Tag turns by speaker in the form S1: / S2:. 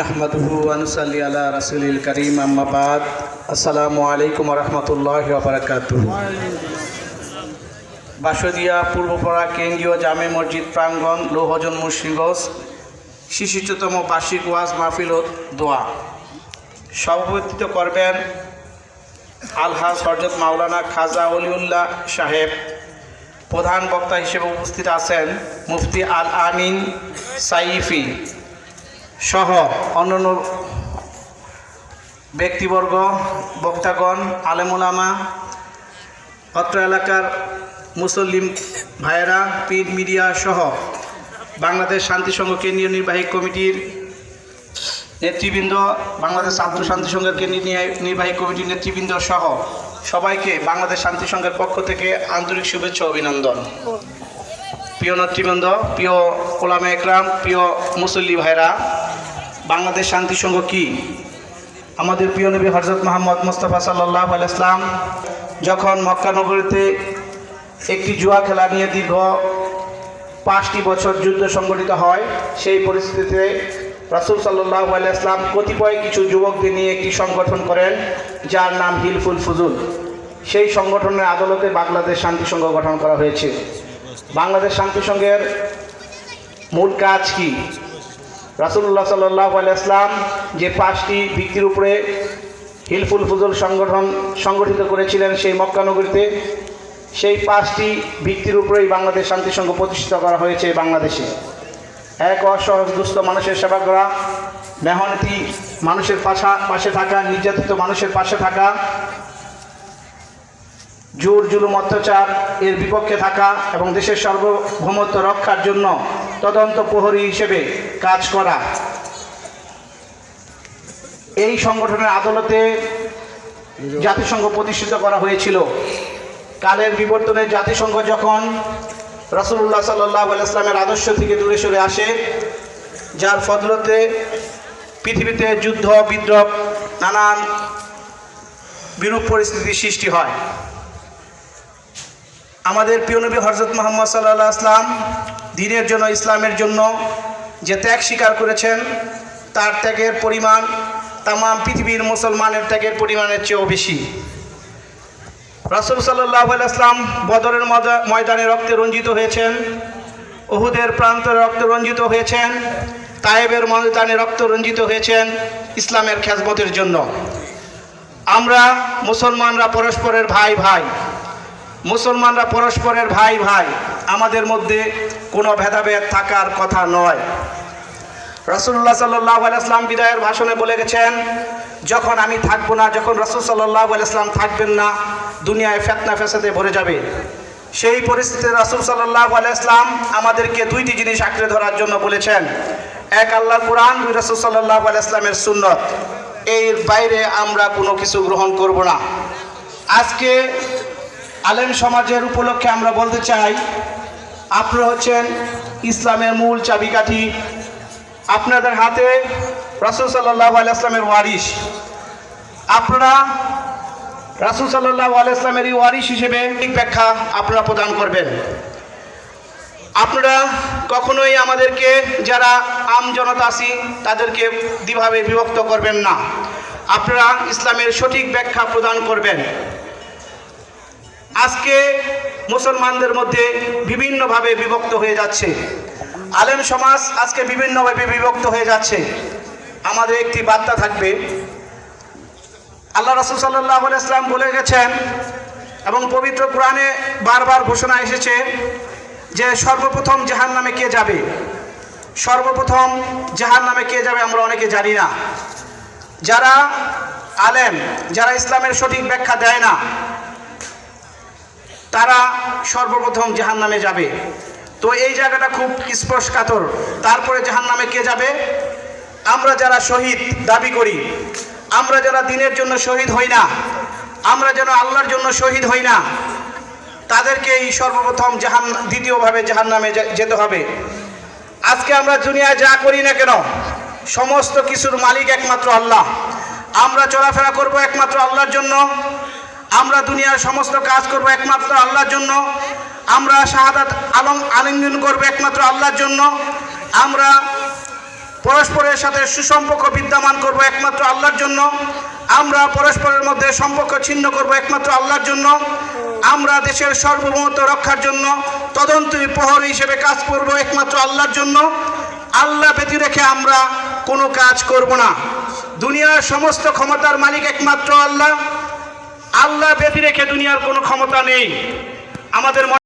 S1: নাহমাদুহু আনুসাল্লি আলা রাসুলিল করিম আম্মাবাদ আসসালামু আলাইকুম রহমতুল্লাহ বারাকাতুহ। বাসদিয়া পূর্বপাড়া কেন্দ্রীয় জামে মসজিদ প্রাঙ্গণ, লোহজন মুর্শিগঞ্জ শিশুচতম বার্ষিক ওয়াজ মাহফিল দোয়া। সভাপতিত্ব করবেন আলহাজ হরজত মাওলানা খাজা অলিউল্লাহ সাহেব। প্রধান বক্তা হিসেবে উপস্থিত আছেন মুফতি আল আমিন সাইফি সহ অন্যান্য ব্যক্তিবর্গ, বক্তাগণ, আলেমুলামা, অত্র এলাকার মুসলিম ভাইয়েরা প্রিন্ট মিডিয়া সহ বাংলাদেশ শান্তিসংঘ কেন্দ্রীয় নির্বাহী কমিটির নেতৃবৃন্দ, বাংলাদেশ ছাত্র শান্তি কেন্দ্রীয় নির্বাহী- কমিটির নেতৃবৃন্দ সহ সবাইকে বাংলাদেশ শান্তি সংঘের পক্ষ থেকে আন্তরিক শুভেচ্ছা অভিনন্দন। প্রিয় নেতৃবৃন্দ, প্রিয় কোলামে একরাম, প্রিয় মুসল্লি ভাইরা, বাংলাদেশ শান্তি সংঘ কি? আমাদের প্রিয় নবী হজরত মোহাম্মদ মোস্তফা সাল্লাহ আলাইসলাম যখন মক্কা নগরীতে একটি জুয়া খেলা নিয়ে দীর্ঘ পাঁচটি বছর যুদ্ধ সংগঠিত হয়, সেই পরিস্থিতিতে রাসুল সাল্লাহ আলাইসলাম কতিপয় কিছু যুবকদের নিয়ে একটি সংগঠন করেন, যার নাম হিলফুল ফুজুল। সেই সংগঠনের আদালতে বাংলাদেশ শান্তি সংঘ গঠন করা হয়েছে। বাংলাদেশ শান্তি সংঘের মূল কাজ কি? রাসুল্লাহ সাল্লাহ আলাইসলাম যে পাঁচটি ভিত্তির উপরে হিলফুল ফুজুল সংগঠন সংগঠিত করেছিলেন সেই মক্কানগরীতে সেই পাঁচটি ভিত্তির উপরেই বাংলাদেশ শান্তি সংঘ প্রতিষ্ঠিত করা হয়েছে বাংলাদেশে। এক অসহজ দুস্থ মানুষের সেবা করা, মেহনতি মানুষের পাশা পাশে থাকা, নির্যাতিত মানুষের পাশে থাকা, জোর জুলুম অত্যাচার এর বিপক্ষে থাকা এবং দেশের সার্বভৌমত্ব রক্ষার জন্য তদন্ত প্রহরী হিসেবে কাজ করা। এই সংগঠনের আদালতে জাতিসংঘ প্রতিষ্ঠিত করা হয়েছিল। কালের বিবর্তনে জাতিসংঘ যখন রসুল্লাহ সাল্লাহ ইসলামের আদর্শ থেকে দূরে সরে আসে, যার ফদলতে পৃথিবীতে যুদ্ধ, বিদ্রোহ, নানান বিরূপ পরিস্থিতির সৃষ্টি হয়। আমাদের প্রিয় নবী হজরত মোহাম্মদ সাল্লাহ আসলাম দিনের জন্য, ইসলামের জন্য যে ত্যাগ স্বীকার করেছেন, তার ত্যাগের পরিমাণ তাম পৃথিবীর মুসলমানের ত্যাগের পরিমাণের চেয়েও বেশি। রাসুল সাল্লাহ আসলাম বদরের ময়দা- ময়দানে রক্তে রঞ্জিত হয়েছেন ওহুদের প্রান্তরে রক্ত রঞ্জিত হয়েছেন, তায়েবের ময়দানে রক্ত রঞ্জিত হয়েছেন ইসলামের খ্যাজমতের জন্য। আমরা মুসলমানরা পরস্পরের ভাই ভাই, মুসলমানরা পরস্পরের ভাই ভাই, আমাদের মধ্যে কোনো ভেদাভেদ থাকার কথা নয়। রসুল্লাহ সাল্লাহ আলাইসলাম বিদায়ের ভাষণে বলে গেছেন, যখন আমি থাকব না, যখন রসুল সাল্লাহ থাকবেন না, দুনিয়ায় ফেতনা ফেসাতে ভরে যাবে। সেই পরিস্থিতিতে রসুল সাল্লাহ আলাইসলাম আমাদেরকে দুইটি জিনিস আঁকড়ে ধরার জন্য বলেছেন। এক আল্লাহ কোরআন, দুই, রসুল সাল্লাহ আলাইসলামের সুন্নত। এর বাইরে আমরা কোনো কিছু গ্রহণ করব না। আজকে আলেম সমাজের উপলক্ষে আমরা বলতে চাই, আপনারা হচ্ছেন ইসলামের মূল চাবিকাঠি আপনাদের হাতে রাসুল সাল্লাহ আলাইসলামের ওয়ারিশ। আপনারা রাসুল সাল্লাহ আলাইসলামের এই ওয়ারিশ হিসেবে ব্যাখ্যা আপনারা প্রদান করবেন। আপনারা কখনোই আমাদেরকে যারা আম জনতা আছি, তাদেরকে দ্বিভাবে বিভক্ত করবেন না। আপনারা ইসলামের সঠিক ব্যাখ্যা প্রদান করবেন। আজকে মুসলমানদের মধ্যে বিভিন্নভাবে বিভক্ত হয়ে যাচ্ছে। আলেম সমাজ আজকে বিভিন্নভাবে বিভক্ত হয়ে যাচ্ছে। আমাদের একটি বার্তা থাকবে। আল্লাহ রসুল সাল্লাহ ইসলাম বলে গেছেন এবং পবিত্র কোরআনে বারবার ঘোষণা এসেছে যে সর্বপ্রথম জাহান নামে কে যাবে? সর্বপ্রথম জাহান নামে কে যাবে আমরা অনেকে জানি না। যারা আলেম, যারা ইসলামের সঠিক ব্যাখ্যা দেয় না, তারা সর্বপ্রথম জাহান নামে যাবে। তো এই জায়গাটা খুব স্পর্শকাতর। তারপরে জাহান নামে কে যাবে? আমরা যারা শহীদ দাবি করি, আমরা যারা দিনের জন্য শহীদ হই না, আমরা যেন আল্লাহর জন্য শহীদ হই না, তাদেরকেই সর্বপ্রথম জাহান, দ্বিতীয়ভাবে জাহান নামে যেতে হবে। আজকে আমরা দুনিয়ায় যা করি না কেন, সমস্ত কিছুর মালিক একমাত্র আল্লাহ। আমরা চলাফেরা করব একমাত্র আল্লাহর জন্য আমরা দুনিয়ার সমস্ত কাজ করব একমাত্র আল্লাহর জন্য। আমরা শাহাদাত আলম আলিঙ্গন করব একমাত্র আল্লাহর জন্য। আমরা পরস্পরের সাথে সুসম্পর্ক বিদ্যমান করব একমাত্র আল্লাহর জন্য। আমরা পরস্পরের মধ্যে সম্পর্ক ছিন্ন করব একমাত্র আল্লাহর জন্য। আমরা দেশের সার্বভৌমত্ব রক্ষার জন্য তদন্তী প্রহরী হিসেবে কাজ করব একমাত্র আল্লাহর জন্য। আল্লাহ ব্যতি রেখে আমরা কোনো কাজ করব না। দুনিয়ার সমস্ত ক্ষমতার মালিক একমাত্র আল্লাহ। আল্লাহ ব্যতি রেখে দুনিয়ার কোনো ক্ষমতা নেই। আমাদের